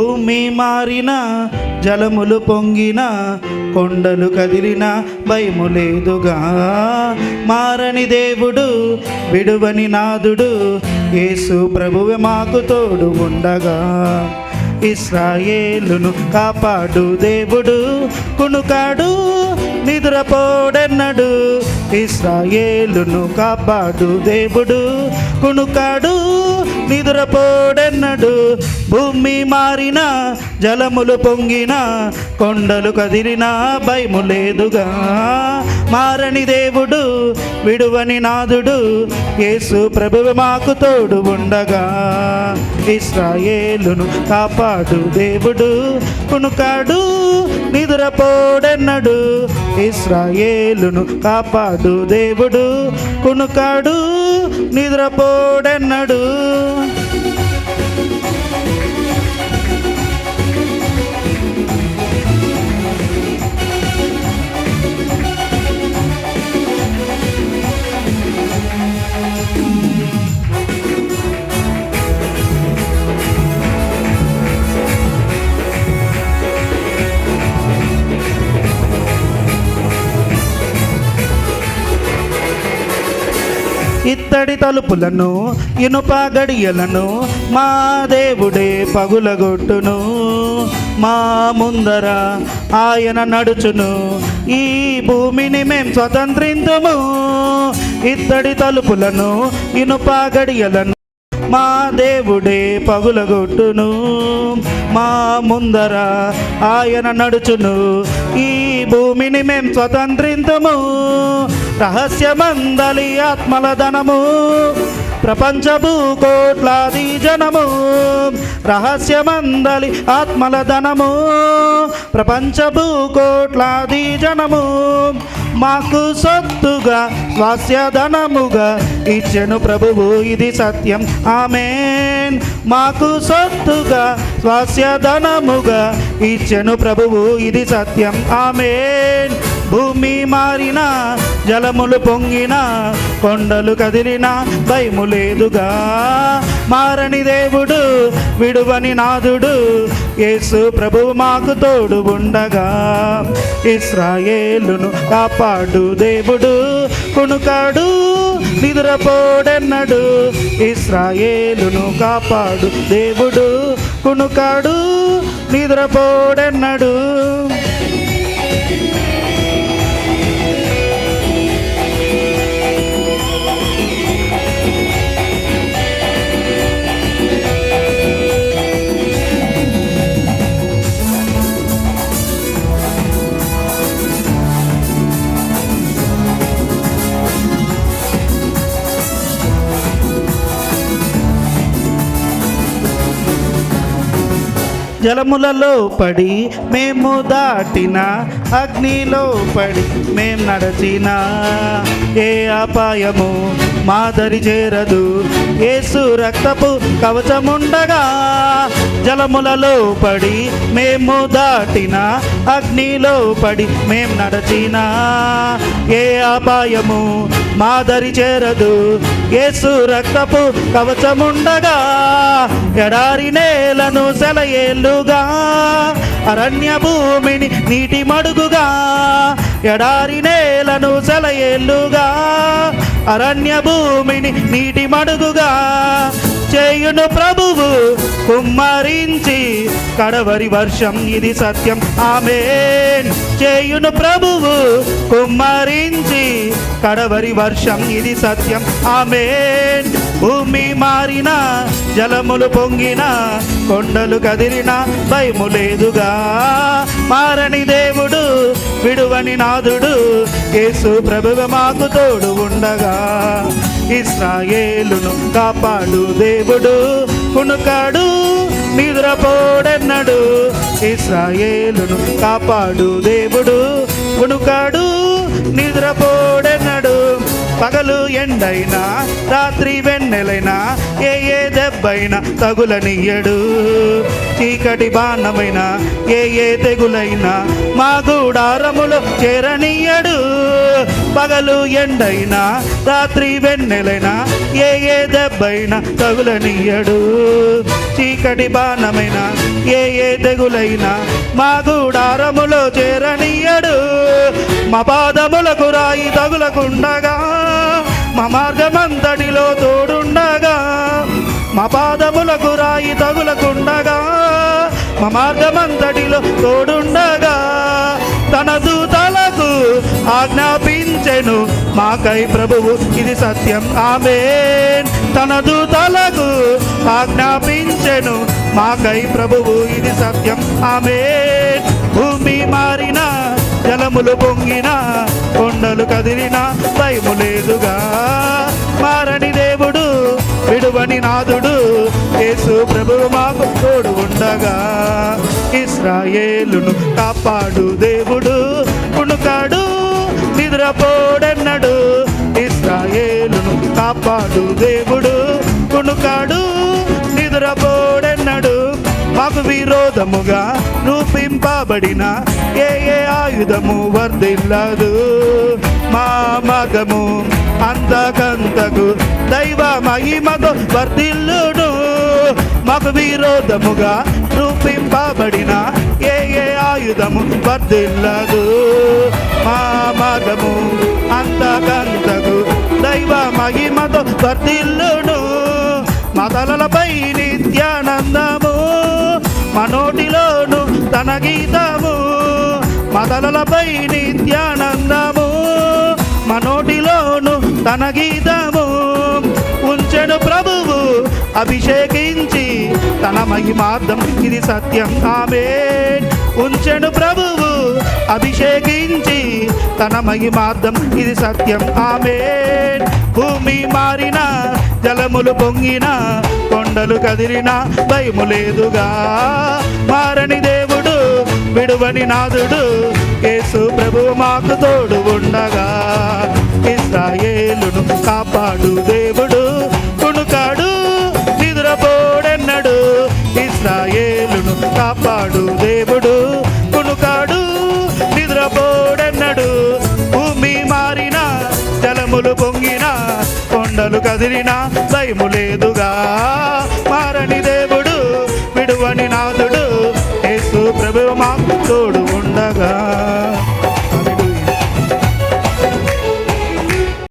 భూమి మారిన జలములు పొంగిన కొండలు కదిలిన భయము లేదుగా. మారని దేవుడు విడువని నాదుడు యేసు ప్రభువే మాకు తోడు ఉండగా. ఇస్రాయేలును కాపాడు దేవుడు కునుకాడు నిద్రపోడెన్నడు. ఇస్రాయేలును కాపాడు దేవుడు. కునుకాడు నిద్రపోడెన్నడు. భూమి మారిన జలములు పొంగిన కొండలు కదిలిన భయము లేదుగా. మారని దేవుడు విడువని నాదుడు. యేసు ప్రభువు మాకు తోడు ఉండగా. ఇస్రాయేలును కాపాడు దేవుడు. కునుకాడు నిద్రపోడెన్నడు. ఇస్రాయేలును కాపాడు దేవుడు. కునుకాడు నిద్రపోడెన్నడు. ఇత్తడి తలుపులను ఇనుప గడియలను మా దేవుడే పగులగొట్టును. మా ముందర ఆయన నడుచును ఈ భూమిని మేం స్వతంత్రింతుము. ఇత్తడి తలుపులను ఇనుప గడియలను మా దేవుడే పగులగొట్టును మా ముందర ఆయన నడుచును. ఈ భూమిని మేం స్వతంత్రింతము రహస్యమందలి ఆత్మల ధనము ప్రపంచ భూకోట్లాది జనము రహస్యమందలి ఆత్మల ధనము ప్రపంచ భూకోట్లాది జనము. మాకు సొత్తుగా స్వాస్యధనముగా ఇచ్చెను ప్రభువు ఇది సత్యం. ఆమెన్. మాకు సొత్తుగా స్వాస్యధనముగా ఇచ్చెను ప్రభువు ఇది సత్యం. ఆమెన్. భూమి మారిన జలములు పొంగిన కొండలు కదిలిన భయము లేదుగా. మారని దేవుడు విడువని నాదుడు యేసు ప్రభువు మాకు తోడు ఉండగా. ఇస్రాయేలును కాపాడు దేవుడు కునుకాడు నిద్రపోడెన్నడు. ఇస్రాయేలును కాపాడు దేవుడు కునుకాడు నిద్రపోడెన్నడు. జలములలో పడి మేము దాటిన అగ్నిలో పడి మేం నడచిన ఏ అపాయము మాదరి చేరదు. ఏసు రక్తపు కవచముండగా జలములలో పడి మేము దాటిన అగ్నిలో పడి మేం నడచిన ఏ అపాయము మాదరి చేరదు. ఏసు రక్తపు కవచముండగా ఎడారి నేలను సెలయేళ్ళుగా అరణ్య భూమిని నీటి మడుగు మడుగుగా ఎడారి నేలను సెలయేళ్ళుగా అరణ్య భూమిని నీటి మడుగుగా. చేయును ప్రభువు కుమ్మరించి కడవరి వర్షం ఇది సత్యం. ఆమె చేయును ప్రభువు కుమ్మరించి కడవరి వర్షం ఇది సత్యం. ఆమె భూమి మారిన జలములు పొంగిన కొండలు కదిలిన భయము లేదుగా. మారని దేవు నాథుడు నాదుడు యేసు ప్రభువ మాకు తోడు ఉండగా. ఇస్రాయేలును కాపాడు దేవుడు కునుకాడు నిద్రపోడన్నాడు. ఇస్రాయేలును కాపాడు దేవుడు కునుకాడు నిద్రపోడన్నాడు. పగలు ఎండైనా రాత్రి వెన్నెలైనా ఏ ఏ దెబ్బైనా తగులనియ్యడు. చీకటి బాణమైన ఏ ఏ తెగులైనా మా గూడారములు చేరనియ్యడు. పగలు ఎండైనా రాత్రి వెన్నెలైనా ఏ ఏ దెబ్బైనా తగులనియ్యడు. చీకటి బాణమైన ఏ ఏ తెగులైనా మా గూడారములో చేరనీయడు. మా పాదములకు రాయి తగులకుండగా మా మార్గమంతటిలో తోడుండగా మా పాదములకు రాయి తగులకుండగా మా మార్గమంతటిలో తోడుండగా తన దూతలకు ఆజ్ఞాపించెను మాకై ప్రభువు. ఇది సత్యం. ఆమె తన దూతలకు ఆజ్ఞాపించెను. మాకై ప్రభువు ఇది సత్యం. ఆమె భూమి మారిన జలములు పొంగిన కొండలు కదిలిన భయము లేదుగా. మారని దేవుడు విడువని నాదుడు యేసు ప్రభువు మాకు తోడు ఉండగా. ఇస్రాయేలును కాపాడు దేవుడు కుణుకాడు నిద్రపోడన్నడు. ఇస్రాయేలును కాపాడు దేవుడు తుణుకాడు నిద్రపోడెన్నడు మాకు విరోధముగా రూపింపబడిన ఏ ఏ ఆయుధము వర్ధిల్లదు. మా మగము అంతకంతకు దైవ మహిమతో వర్దిల్లుడు మాకు విరోధముగా రూపింపబడిన ఏ ఏ ఆయుధము వర్ధిల్లదు. మా మగము అంతకంతకు దైవ మహిమతో వర్దిల్లుడు మా నిత్యానందము మనోటిలోను తన గీతము మా నిత్యానందము మనోటిలోను తన గీతము ఉంచెను ప్రభువు అభిషేకించి తన మహిమార్థం ఇది సత్యం. ఆమె ఉంచెను ప్రభువు అభిషేకించి తన మహిమార్థం ఇది సత్యం. ఆమె భూమి మారిన జలములు పొంగిన కొండలు కదిలిన భయము లేదుగా. మారని దేవుడు విడువని నాదుడు యేసు ప్రభు మాకు తోడు ఉండగా. ఇస్రాయేలును కాపాడు దేవుడు. కొండలు కదిలినా భయము లేదుగా మారనిదే